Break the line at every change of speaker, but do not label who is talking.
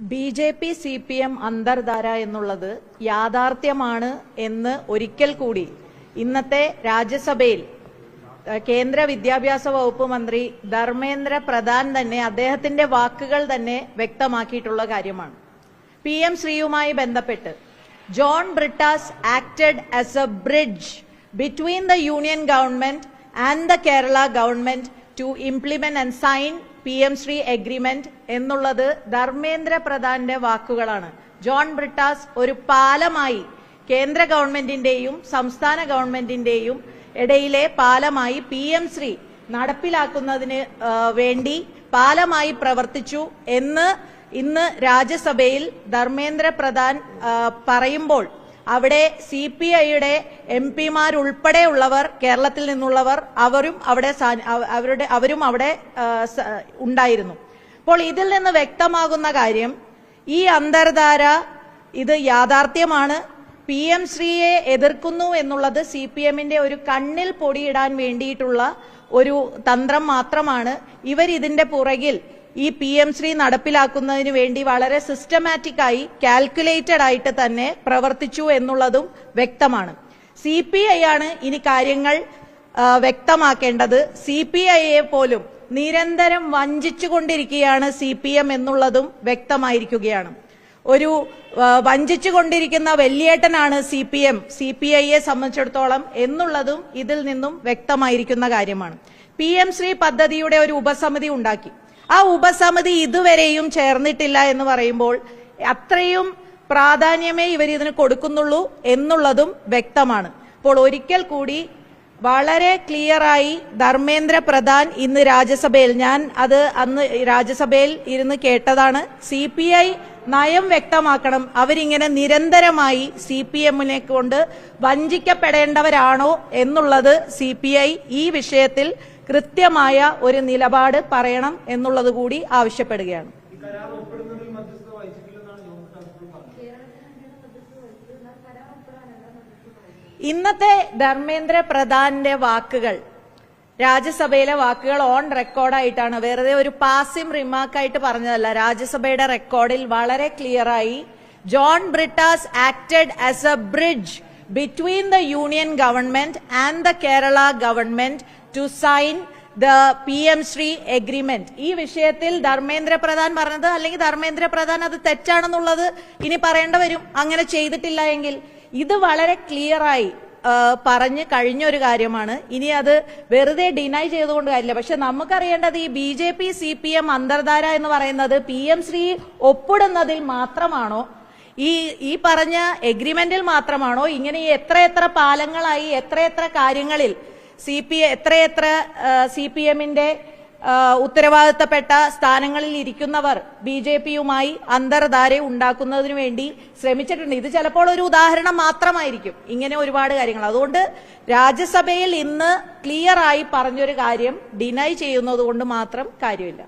B J P C P M അന്തർധാര എന്നുള്ളത് യാഥാർത്ഥ്യമാണ് എന്ന് ഒരിക്കൽ കൂടി ഇന്നത്തെ രാജ്യസഭയിൽ കേന്ദ്ര വിദ്യാഭ്യാസ വകുപ്പ് മന്ത്രി ധർമ്മേന്ദ്ര പ്രധാൻ തന്നെ അദ്ദേഹത്തിന്റെ വാക്കുകൾ തന്നെ വ്യക്തമാക്കിയിട്ടുള്ള കാര്യമാണ്. പി എം ശ്രീയുമായി ബന്ധപ്പെട്ട് John Brittas acted as a bridge between the union government and the Kerala government to implement and sign P M Shri agreement എന്നുള്ളത് ധർമ്മേന്ദ്ര പ്രധാന്റെ വാക്കുകളാണ്. ജോൺ ബ്രിട്ടാസ് ഒരു പാലമായി കേന്ദ്ര ഗവൺമെന്റിന്റെയും സംസ്ഥാന ഗവൺമെന്റിന്റെയും ഇടയിലെ പാലമായി പി എം ശ്രീ നടപ്പിലാക്കുന്നതിന് വേണ്ടി പാലമായി പ്രവർത്തിച്ചു എന്ന് ഇന്ന് രാജ്യസഭയിൽ ധർമ്മേന്ദ്ര പ്രധാൻ പറയുമ്പോൾ അവിടെ സി പി ഐയുടെ എം പിമാരുൾപ്പെടെയുള്ളവർ കേരളത്തിൽ നിന്നുള്ളവർ അവരും അവിടെ അവരുടെ അവരും അവിടെ ഉണ്ടായിരുന്നു. അപ്പോൾ ഇതിൽ നിന്ന് വ്യക്തമാകുന്ന കാര്യം ഈ അന്തർധാര ഇത് യാഥാർത്ഥ്യമാണ്. പി എം ശ്രീയെ എതിർക്കുന്നു എന്നുള്ളത് സി പി എമ്മിന്റെ ഒരു കണ്ണിൽ പൊടിയിടാൻ വേണ്ടിയിട്ടുള്ള ഒരു തന്ത്രം മാത്രമാണ്. ഇവർ ഇതിന്റെ പുറകിൽ ഈ പി എം ശ്രീ നടപ്പിലാക്കുന്നതിന് വേണ്ടി വളരെ സിസ്റ്റമാറ്റിക് ആയി കാൽക്കുലേറ്റഡ് ആയിട്ട് തന്നെ പ്രവർത്തിച്ചു എന്നുള്ളതും വ്യക്തമാണ്. സി പി ഐ ആണ് ഇനി കാര്യങ്ങൾ വ്യക്തമാക്കേണ്ടത്. സി പി ഐയെ പോലും നിരന്തരം വഞ്ചിച്ചുകൊണ്ടിരിക്കുകയാണ് സി പി എം എന്നുള്ളതും വ്യക്തമായിരിക്കുകയാണ്. ഒരു വഞ്ചിച്ചുകൊണ്ടിരിക്കുന്ന വലിയേട്ടനാണ് C P M C P ഐയെ സംബന്ധിച്ചിടത്തോളം എന്നുള്ളതും ഇതിൽ നിന്നും വ്യക്തമായിരിക്കുന്ന കാര്യമാണ്. പി എം ശ്രീ പദ്ധതിയുടെ ഒരു ഉപസമിതി ഉണ്ടാക്കി. ആ ഉപസമിതി ഇതുവരെയും ചേർന്നിട്ടില്ല എന്ന് പറയുമ്പോൾ അത്രയും പ്രാധാന്യമേ ഇവർ ഇതിന് കൊടുക്കുന്നുള്ളൂ എന്നുള്ളതും വ്യക്തമാണ്. അപ്പോൾ ഒരിക്കൽ കൂടി വളരെ ക്ലിയറായി ധർമ്മേന്ദ്ര പ്രധാൻ ഇന്ന് രാജ്യസഭയിൽ ഞാൻ അത് അന്ന് രാജ്യസഭയിൽ ഇരുന്ന് കേട്ടതാണ് സി പി ഐ നയം വ്യക്തമാക്കണം. അവരിങ്ങനെ നിരന്തരമായി സി പി എമ്മിനെ കൊണ്ട് വഞ്ചിക്കപ്പെടേണ്ടവരാണോ എന്നുള്ളത് സി പി ഐ ഈ വിഷയത്തിൽ കൃത്യമായ ഒരു നിലപാട് പറയണം എന്നുള്ളത് കൂടി ആവശ്യപ്പെടുകയാണ്. ഇന്നത്തെ ധർമ്മേന്ദ്ര പ്രധാന്റെ വാക്കുകൾ രാജ്യസഭയിലെ വാക്കുകൾ ഓൺ റെക്കോർഡായിട്ടാണ് വെറുതെ ഒരു പാസിം റിമാർക്കായിട്ട് പറഞ്ഞതല്ല. രാജ്യസഭയുടെ റെക്കോർഡിൽ വളരെ ക്ലിയറായി John Brittas acted as a bridge between the union government and the Kerala government to sign the P M Shri agreement ഈ വിഷയത്തിൽ ധർമ്മേന്ദ്ര പ്രധാൻ പറഞ്ഞത് അല്ലെങ്കിൽ ധർമ്മേന്ദ്ര പ്രധാൻ അത് തെറ്റാണെന്നുള്ളത് ഇനി പറയേണ്ട വരും. അങ്ങനെ ചെയ്തിട്ടില്ല എങ്കിൽ ഇത് വളരെ ക്ലിയറായി പറഞ്ഞ് കഴിഞ്ഞ ഒരു കാര്യമാണ്. ഇനി അത് വെറുതെ ഡിനൈ ചെയ്തുകൊണ്ട് കാര്യമില്ല. പക്ഷെ നമുക്കറിയേണ്ടത് ഈ B J P C P M അന്തർധാര എന്ന് പറയുന്നത് പി എം ശ്രീ ഒപ്പിടുന്നതിൽ മാത്രമാണോ? ഈ ഈ പറഞ്ഞ എഗ്രിമെന്റിൽ മാത്രമാണോ? ഇങ്ങനെ ഈ എത്രയെത്ര പാലങ്ങളായി എത്രയെത്ര കാര്യങ്ങളിൽ സി പി എത്രയെത്ര സി പി എമ്മിന്റെ ഉത്തരവാദിത്തപ്പെട്ട സ്ഥാനങ്ങളിൽ ഇരിക്കുന്നവർ ബി ജെ പിയുമായി അന്തർധാര ഉണ്ടാക്കുന്നതിന് വേണ്ടി ശ്രമിച്ചിട്ടുണ്ട്. ഇത് ചിലപ്പോൾ ഒരു ഉദാഹരണം മാത്രമായിരിക്കും. ഇങ്ങനെ ഒരുപാട് കാര്യങ്ങൾ. അതുകൊണ്ട് രാജ്യസഭയിൽ ഇന്ന് ക്ലിയർ ആയി പറഞ്ഞൊരു കാര്യം ഡിനൈ ചെയ്യുന്നത് കൊണ്ട് മാത്രം കാര്യമില്ല.